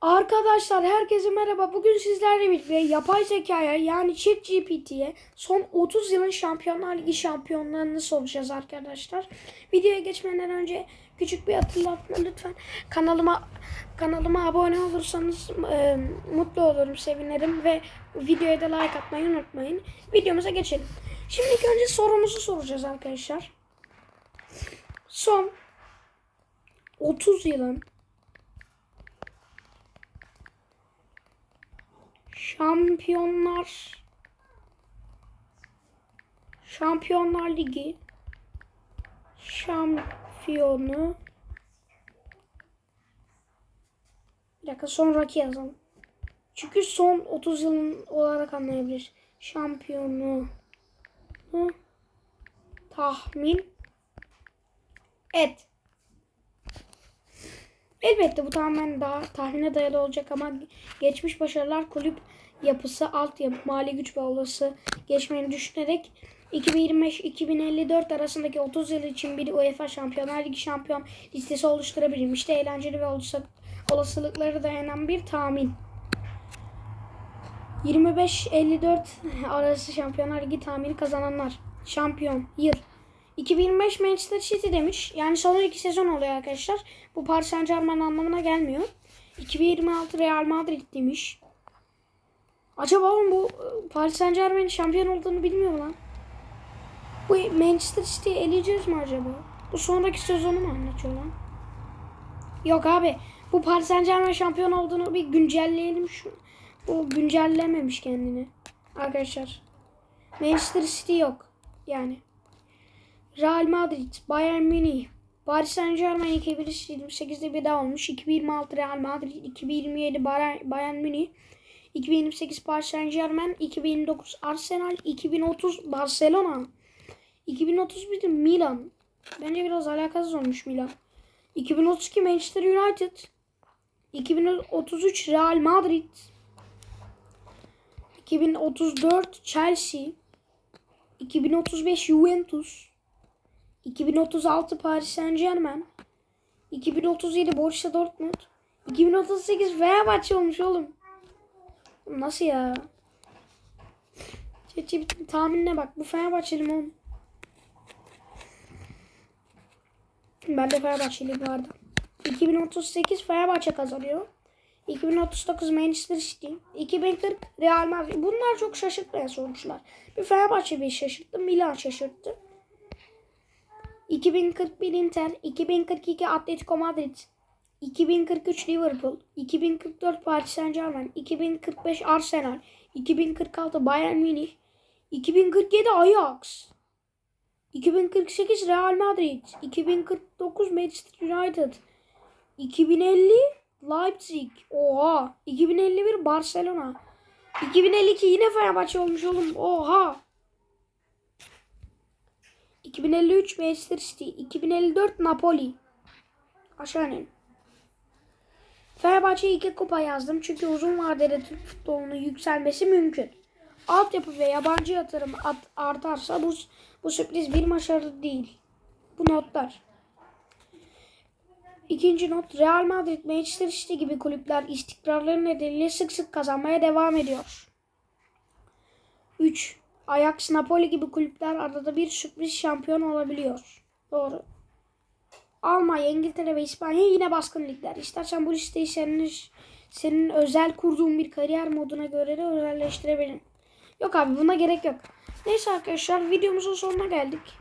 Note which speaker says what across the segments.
Speaker 1: Arkadaşlar herkese merhaba. Bugün sizlerle birlikte yapay zekaya yani ChatGPT'ye son 30 yılın Şampiyonlar Ligi şampiyonlarını soracağız arkadaşlar. Videoya geçmeden önce küçük bir hatırlatma lütfen kanalıma kanalıma abone olursanız e, mutlu olurum, sevinirim ve videoya da like atmayı unutmayın. Videomuza geçelim. Şimdi ilk önce sorumuzu soracağız arkadaşlar. Son 30 yılın Şampiyonlar Şampiyonlar Ligi şampiyonu Bir dakika sonraki yazalım. Çünkü son 30 yılın olarak anlayabilir. Şampiyonu tahmin et. Elbette bu tamamen daha tahmine dayalı olacak ama geçmiş başarılar kulüp yapısı, altyapı, mali güç ve olası geçmeni düşünerek 2025-2054 arasındaki 30 yıl için bir UEFA Şampiyonlar Ligi şampiyon listesi oluşturabilirim. İşte eğlenceli ve olası- olasılıkları dayanan bir tahmin. 25-54 arası Şampiyonlar Ligi tahmini kazananlar. Şampiyon. Yıl. 2025 Manchester City demiş. Yani son iki sezon oluyor arkadaşlar. Bu Paris Saint Germain anlamına gelmiyor. 2026 Real Madrid demiş. Acaba oğlum bu e, Paris Saint Germain'in şampiyon olduğunu bilmiyor lan? Bu Manchester City'yi eleyeceğiz mi acaba? Bu sonraki sezonu mu anlatıyor lan? Yok abi. Bu Paris Saint Germain şampiyon olduğunu bir güncelleyelim şu. Bu güncellememiş kendini. Arkadaşlar. Manchester City yok. Yani. Real Madrid, Bayern Münih, Paris Saint Germain 2028'de bir daha olmuş. 2026 Real Madrid, 2027 Bayern, Bayern Münih, 2028 Paris Saint Germain, 2029 Arsenal, 2030 Barcelona, 2031 Milan. Bence biraz alakasız olmuş Milan. 2032 Manchester United, 2033 Real Madrid, 2034 Chelsea, 2035 Juventus, 2036 Paris Saint Germain, 2037 Borussia Dortmund, 2038 Fenerbahçe olmuş oğlum. Nasıl ya? ChatGPT'nin tahminine bak. Bu Fenerbahçeli mi oğlum? Ben de Fenerbahçeli bu arada. 2038 Fenerbahçe kazanıyor. 2039 Manchester City. 2040 Real Madrid. Bunlar çok şaşırtmayan sonuçlar. Bir Fenerbahçe bir şaşırttı. Milan şaşırttı. 2041 Inter, 2042 Atletico Madrid, 2043 Liverpool, 2044 Paris Saint Germain, 2045 Arsenal, 2046 Bayern Münih, 2047 Ajax, 2048 Real Madrid, 2049 Manchester United, 2050 Leipzig, oha, 2051 Barcelona, 2052 yine Fenerbahçe olmuş oğlum, oha. 2053 Manchester City, 2054 Napoli. Aşağı inelim. Fenerbahçe'ye iki kupa yazdım çünkü uzun vadede Türk futbolunun yükselmesi mümkün. Altyapı ve yabancı yatırım at- artarsa bu, bu sürpriz bir başarı değil. Bu notlar. İkinci not Real Madrid, Manchester City gibi kulüpler istikrarları nedeniyle sık sık kazanmaya devam ediyor. 3. Ajax, Napoli gibi kulüpler arada bir sürpriz şampiyon olabiliyor. Doğru. Almanya, İngiltere ve İspanya yine baskın ligler. İstersen bu listeyi senin, senin özel kurduğun bir kariyer moduna göre de özelleştirebilirim. Yok abi buna gerek yok. Neyse arkadaşlar videomuzun sonuna geldik.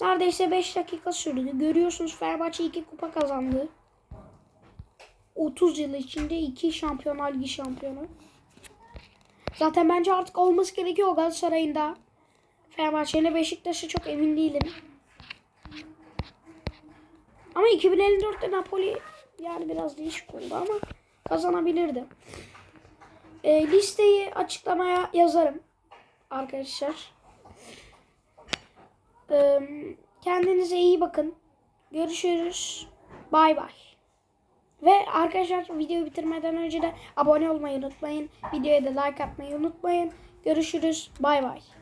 Speaker 1: Neredeyse 5 dakika sürdü. Görüyorsunuz Fenerbahçe 2 kupa kazandı. 30 yıl içinde 2 Şampiyonlar Ligi şampiyonu. Zaten bence artık olması gerekiyor Galatasaray'ın da. Fenerbahçe ile Beşiktaş'a çok emin değilim. Ama 2054'te Napoli yani biraz değişik oldu ama kazanabilirdi. E, listeyi açıklamaya yazarım arkadaşlar. E, kendinize iyi bakın. Görüşürüz. Bay bay. Ve arkadaşlar videoyu bitirmeden önce de abone olmayı unutmayın. Videoya da like atmayı unutmayın. Görüşürüz. Bay bay.